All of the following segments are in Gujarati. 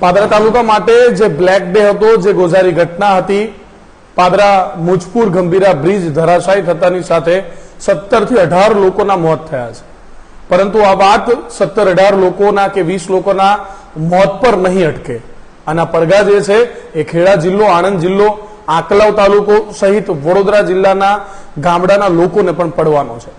પાદરા તાલુકા માટે જે બ્લેક ડે હતો, જે ગોઝારી ઘટના હતી, પાદરા મુજપુર ગંભીરા બ્રિજ ધરાશાયી થતાની સાથે સત્તરથી અઢાર લોકોના મોત થયા છે. પરંતુ આ વાત સત્તર અઢાર લોકોના કે વીસ લોકોના મોત પર નહીં અટકે. આના પડઘા જે છે, એ ખેડા જિલ્લો, આણંદ જિલ્લો, આંકલાવ તાલુકો સહિત વડોદરા જિલ્લાના ગામડાના લોકોને પણ પડવાનો છે.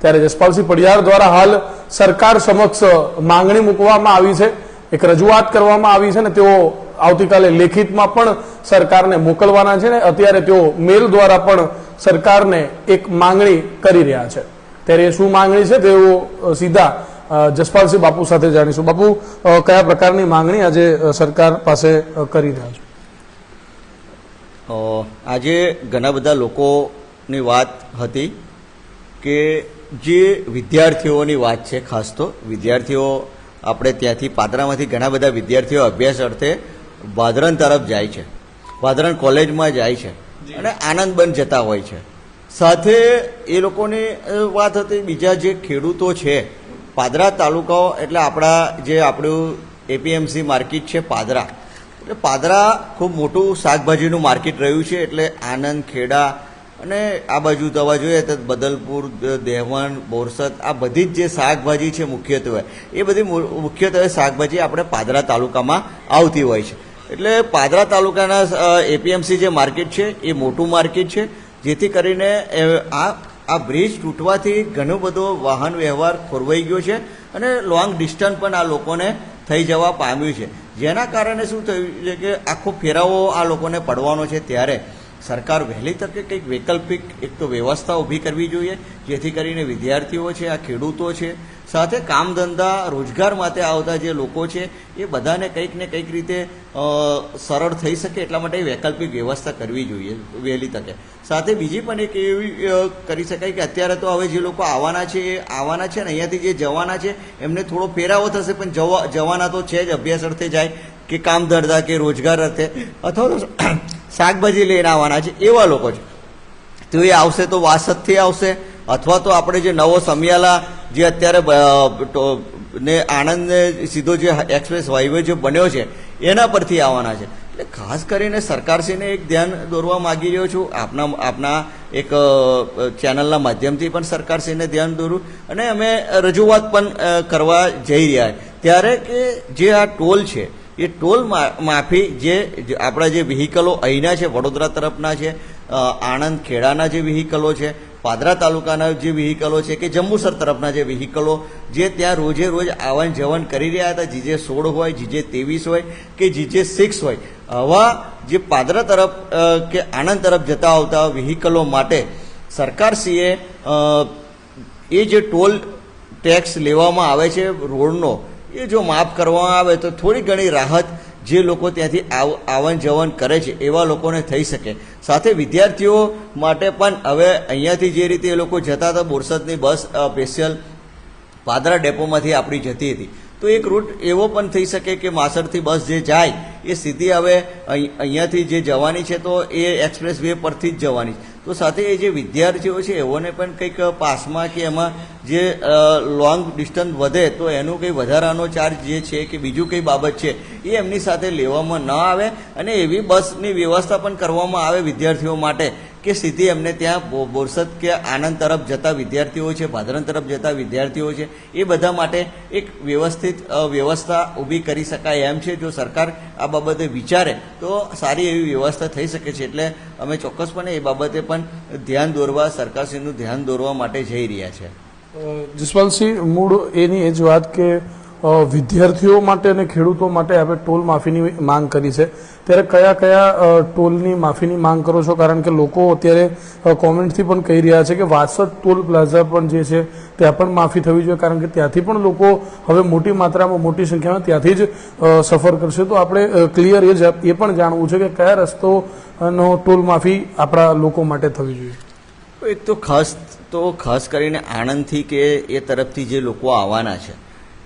ત્યારે જસપાલસિંહ પડિયાર દ્વારા હાલ સરકાર સમક્ષ માંગણી મૂકવામાં આવી છે. એક રજૂઆત કરવામાં આવી છે ને તેઓ આવતીકાલે લેખિતમાં પણ સરકારને મોકલવાના છે ને અત્યારે તેઓ મેલ દ્વારા પણ સરકારને એક માંગણી કરી રહ્યા છે. ત્યારે શું માંગણી છે તેઓ સીધા જસપાલસિંહ બાપુ સાથે જાણીશું. બાપુ કયા પ્રકારની માંગણી આજે સરકાર પાસે કરી રહ્યા છે? આજે ઘણા બધા લોકોની વાત હતી કે જે વિદ્યાર્થીઓની વાત છે ખાસ તો, વિદ્યાર્થીઓ આપણે ત્યાંથી પાદરામાંથી ઘણા બધા વિદ્યાર્થીઓ અભ્યાસ અર્થે વાદરણ તરફ જાય છે. વાદરણ કોલેજમાં જાય છે અને આનંદ બંધ જતા હોય છે. સાથે એ લોકોની વાત હતી બીજા જે ખેડૂતો છે પાદરા તાલુકાઓ એટલે આપણા જે આપણું એપીએમસી માર્કેટ છે પાદરા. એટલે પાદરા ખૂબ મોટું શાકભાજીનું માર્કેટ રહ્યું છે એટલે આનંદ ખેડા અને આ બાજુ દવા જોઈએ તો બદલપુર, દેવણ, બોરસદ, આ બધી જ જે શાકભાજી છે મુખ્યત્વે, એ બધી મુખ્યત્વે શાકભાજી આપણે પાદરા તાલુકામાં આવતી હોય છે. એટલે પાદરા તાલુકાના એપીએમસી જે માર્કેટ છે, એ મોટું માર્કેટ છે, જેથી કરીને આ આ બ્રિજ તૂટવાથી ઘણો બધો વાહન વ્યવહાર ખોરવાઈ ગયો છે અને લોંગ ડિસ્ટન્સ પણ આ લોકોને થઈ જવા પામ્યું છે. જેના કારણે શું થયું છે કે આખો ફેરાવો આ લોકોને પડવાનો છે ત્યારે. સરકાર વહેલી તકે કંઈક વૈકલ્પિક, એક તો વ્યવસ્થા ઊભી કરવી જોઈએ, જેથી કરીને વિદ્યાર્થીઓ છે, આ ખેડૂતો છે, સાથે કામ ધંધા, રોજગાર માટે આવતા જે લોકો છે, એ બધાને કંઈક ને કંઈક રીતે સરળ થઈ શકે એટલા માટે વૈકલ્પિક વ્યવસ્થા કરવી જોઈએ વહેલી તકે. સાથે બીજી પણ એક એવી કરી શકાય કે અત્યારે તો હવે જે લોકો આવવાના છે, એ આવવાના છે ને, અહીંયાથી જે જવાના છે, એમને થોડો ફેરાવો થશે, પણ જવા, જવાના તો છે જ, અભ્યાસ અર્થે જાય કે કામ ધંધા કે રોજગાર અર્થે. અથવા તો શાકભાજી લઈને આવવાના છે, એવા લોકો છે. તો એ આવશે તો વાસદથી આવશે, અથવા તો આપણે જે નવો સમિયાલા, જે અત્યારે ને આણંદને સીધો જે એક્સપ્રેસ હાઈવે જે બન્યો છે, એના પરથી આવવાના છે. એટલે ખાસ કરીને સરકારશ્રીને એક ધ્યાન દોરવા માગી રહ્યો છું. આપના આપના એક ચેનલના માધ્યમથી પણ સરકારશ્રીને ધ્યાન દોરું. અને અમે રજૂઆત પણ કરવા જઈ રહ્યા. ત્યારે કે જે આ ટોલ છે એ ટોલ માફી જે આપણા જે વ્હીકલો અહીંના છે, વડોદરા તરફના છે આણંદ ખેડાના જે વ્હીકલો છે, પાદરા તાલુકાના જે વ્હીકલો છે કે જંબુસર તરફના જે વ્હીકલો જે ત્યાં રોજે રોજ આવન જવન કરી રહ્યા હતા, જીજે સોળ હોય, જીજે ત્રેવીસ હોય કે જીજે સિક્સ હોય. આવા જે પાદરા તરફ કે આણંદ તરફ જતા આવતા વ્હીકલો માટે સરકારશ્રીએ એ જે ટોલ ટેક્સ લેવામાં આવે છે રોડનો એ જો માફ કરવામાં આવે તો થોડી ઘણી રાહત જે લોકો ત્યાંથી આવ આવન જવન કરે છે, એવા લોકોને થઈ શકે. સાથે વિદ્યાર્થીઓ માટે પણ હવે અહીંયાથી જે રીતે એ લોકો જતા હતા, બોરસદની બસ સ્પેશિયલ પાદરા ડેપોમાંથી આપણી જતી હતી. તો એક રૂટ એવો પણ થઈ શકે કે માસરથી બસ જે જાય, એ સીધી હવે અહીં- અહીંયાથી જે જવાની છે તો એ એક્સપ્રેસ વે પરથી જ જવાની છે. તો સાથે એ જે વિદ્યાર્થીઓ છે, એઓને પણ કંઈક પાસમાં કે એમાં જે લોંગ ડિસ્ટન્સ વધે, તો એનું કંઈ વધારાનો ચાર્જ જે છે કે બીજું કંઈ બાબત છે, એ એમની સાથે લેવામાં ન આવે અને એવી બસની વ્યવસ્થા પણ કરવામાં આવે વિદ્યાર્થીઓ માટે. કે સીધી એમને ત્યાં બોરસદ કે આનંદ તરફ જતા વિદ્યાર્થીઓ છે, ભાદરન તરફ જતા વિદ્યાર્થીઓ છે, એ બધા માટે એક વ્યવસ્થિત વ્યવસ્થા ઊભી કરી શકાય એમ છે. જો સરકાર આ બાબતે વિચારે, તો સારી એવી વ્યવસ્થા થઈ શકે છે. એટલે અમે ચોક્કસપણે એ બાબતે પણ ધ્યાન દોરવા, સરકારશ્રીનું ધ્યાન દોરવા માટે જઈ રહ્યા છે. જસપાલસિંહ મૂળ એની એ જ વાત કે વિદ્યાર્થીઓ માટે અને ખેડૂતો માટે આપણે ટોલ માફીની માંગ કરી છે. ત્યારે કયા કયા ટોલની માફીની માંગ કરો છો? કારણ કે લોકો અત્યારે કોમેન્ટથી પણ કહી રહ્યા છે કે વાસદ ટોલ પ્લાઝા પણ જે છે, ત્યાં પણ માફી થવી જોઈએ. કારણ કે ત્યાંથી પણ લોકો હવે મોટી માત્રામાં, મોટી સંખ્યામાં ત્યાંથી જ સફર કરશે. તો આપણે ક્લિયર એ જ, એ પણ જાણવું છે કે કયા રસ્તોનો ટોલ માફી આપણા લોકો માટે થવી જોઈએ. એક તો ખાસ તો ખાસ કરીને આણંદથી કે એ તરફથી જે લોકો આવવાના છે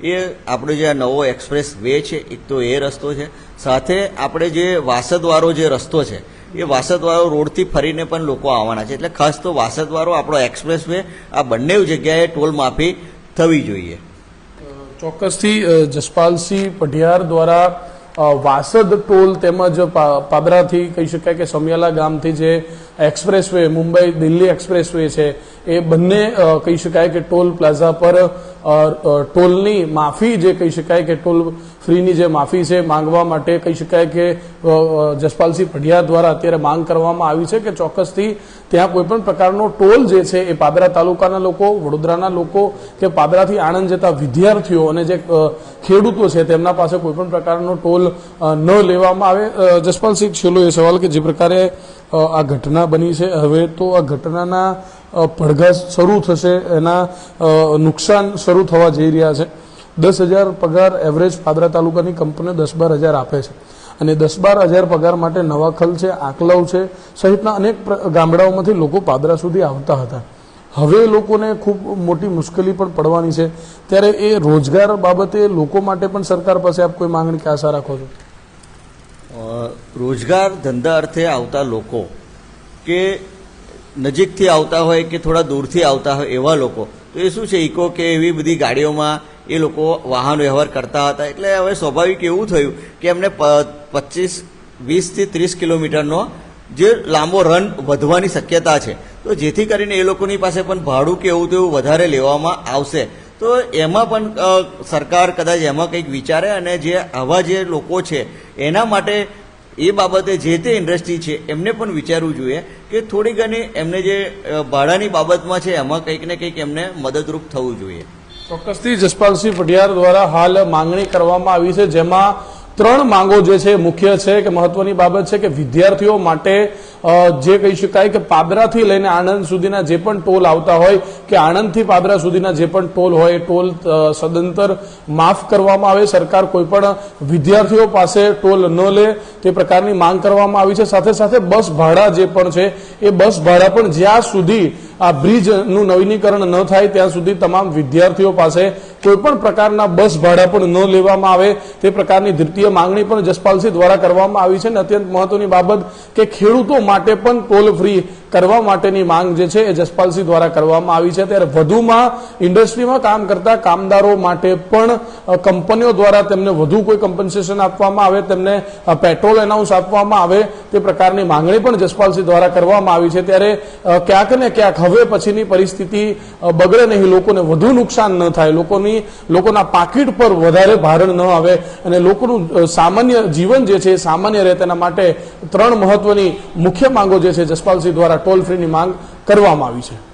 એ આપણો જે આ નવો એક્સપ્રેસ વે છે, એક તો એ રસ્તો છે. સાથે આપણે જે વાસદવાળો જે રસ્તો છે, એ વાસદવાળો રોડથી ફરીને પણ લોકો આવવાના છે. એટલે ખાસ તો વાસદવાળો આપણો એક્સપ્રેસ વે આ બંને જગ્યાએ ટોલ માફી થવી જોઈએ. ચોક્કસથી જસપાલસિંહ પઢિયાર દ્વારા વાસદ ટોલ તેમજ પાદરાથી કહી શકાય કે સમિયાલા ગામથી જે expressway, Mumbai Delhi expressway છે, એ બંને કહી શકાય કે ટોલ પ્લાઝા પર ટોલની માફી જે કહી શકાય કે ટોલ ફ્રીની જે માફી છે, માંગવા માટે કહી શકાય કે જસપાલસિંહ પઢિયા દ્વારા અત્યારે માંગ કરવામાં આવી છે કે ચોક્કસથી ત્યાં કોઈ પણ પ્રકારનો ટોલ જે છે એ પાદરા તાલુકાના લોકો, વડોદરાના લોકો કે પાદરાથી આણંદ જતા વિદ્યાર્થીઓ અને જે ખેડૂતો છે તેમના પાસે કોઈ પણ પ્રકારનો ટોલ ન લેવામાં આવે. જસપાલસિંહ, છેલ્લો એ સવાલ કે જે પ્રકારે આ ઘટના બની છે. હવે તો આ ઘટનાના અ, પડઘા શરૂ થશે એના નુકસાન શરૂ થવા જઈ રહ્યા છે. દસ હજાર પગાર એવરેજ પાદરા તાલુકાની કંપનીઓ દસ બાર હજાર આપે છે. અને દસ બાર હજાર પગાર માટે નવાખલ છે આકલવ છે સહિતના અનેક ગામડાઓમાંથી લોકો પાદરા સુધી આવતા હતા. હવે લોકોને ખૂબ મોટી મુશ્કેલી પણ પડવાની છે. ત્યારે એ રોજગાર બાબતે લોકો માટે પણ સરકાર પાસે આપ કોઈ માંગણી કે આશા રાખો છો? રોજગાર ધંધા અર્થે આવતા લોકો કે નજીકથી આવતા હોય કે થોડા દૂરથી આવતા હોય એવા લોકો, તો એ શું છે, ઇકો કે એવી બધી ગાડીઓમાં એ લોકો વાહન વ્યવહાર કરતા હતા? એટલે હવે સ્વાભાવિક એવું થયું કે એમને પચીસ, વીસથી ત્રીસ કિલોમીટરનો જે લાંબો રન વધવાની શક્યતા છે. તો જેથી કરીને એ લોકોની પાસે પણ ભાડું કે એવું તેવું વધારે લેવામાં આવશે. તો એમાં પણ સરકાર કદાચ એમાં કંઈક વિચારે અને જે આવા જે લોકો છે, એના માટે એ બાબતે જે તે ઇન્ડસ્ટ્રી છે, એમને પણ વિચારવું જોઈએ કે થોડી ઘણી એમને જે ભાડાની બાબતમાં છે, એમાં કંઈક ને કંઈક એમને મદદરૂપ થવું જોઈએ. ચોક્કસથી જસપાલસિંહ પટિયાર દ્વારા હાલ માંગણી કરવામાં આવી છે, જેમાં ત્રણ માંગો જે છે મુખ્ય છે કે મહત્વની બાબત છે કે વિદ્યાર્થીઓ માટે જે કહી શકાય કે પાદરાથી લઈને આણંદ સુધીના જે પણ ટોલ આવતા હોય, કે આણંદથી પાદરા સુધીના જે પણ ટોલ હોય ટોલ સદંતર માફ કરવામાં આવે. સરકાર કોઈ પણ વિદ્યાર્થીઓ પાસે ટોલ ન લે, તે પ્રકારની માંગ કરવામાં આવી છે. સાથે સાથે બસ ભાડા જે પણ છે, એ બસ ભાડા પણ જ્યાં સુધી આ બ્રિજનું નવીનીકરણ ન થાય, ત્યાં સુધી તમામ વિદ્યાર્થીઓ પાસે કોઈ પણ પ્રકારના બસ ભાડા પણ ન લેવામાં આવે તે પ્રકારની દ્વિતીય માંગણી પણ જસપાલસિંહ દ્વારા કરવામાં આવી છે. અને અત્યંત મહત્વની બાબત કે ખેડૂતો માટે પણ ટોલ ફ્રી કરવા માટેની માંગ જે છે એ જસપાલસિંહ દ્વારા કરવામાં આવી છે. ત્યારે વધુમાં ઇન્ડસ્ટ્રીમાં કામ કરતા કામદારો માટે પણ કંપનીઓ દ્વારા તેમને વધુ કોઈ કમ્પન્સેશન આપવામાં આવે, તેમને પેટ્રોલ એનાઉન્સ આપવામાં આવે તે પ્રકારની માંગણી પણ જસપાલસિંહ દ્વારા કરવામાં આવી છે. ત્યારે ક્યાંક ને ક્યાંક હવે પછીની પરિસ્થિતિ બગડે નહીં, લોકોને વધુ નુકસાન ન થાય, લોકોની, લોકોના પાકીટ પર વધારે ભારણ ન આવે અને લોકોનું સામાન્ય જીવન જે છે સામાન્ય રહે તેના માટે ત્રણ મહત્વની મુખ્ય માંગો જે છે જસપાલસિંહ દ્વારા ટોલ ફ્રીની માંગ કરવામાં આવી છે.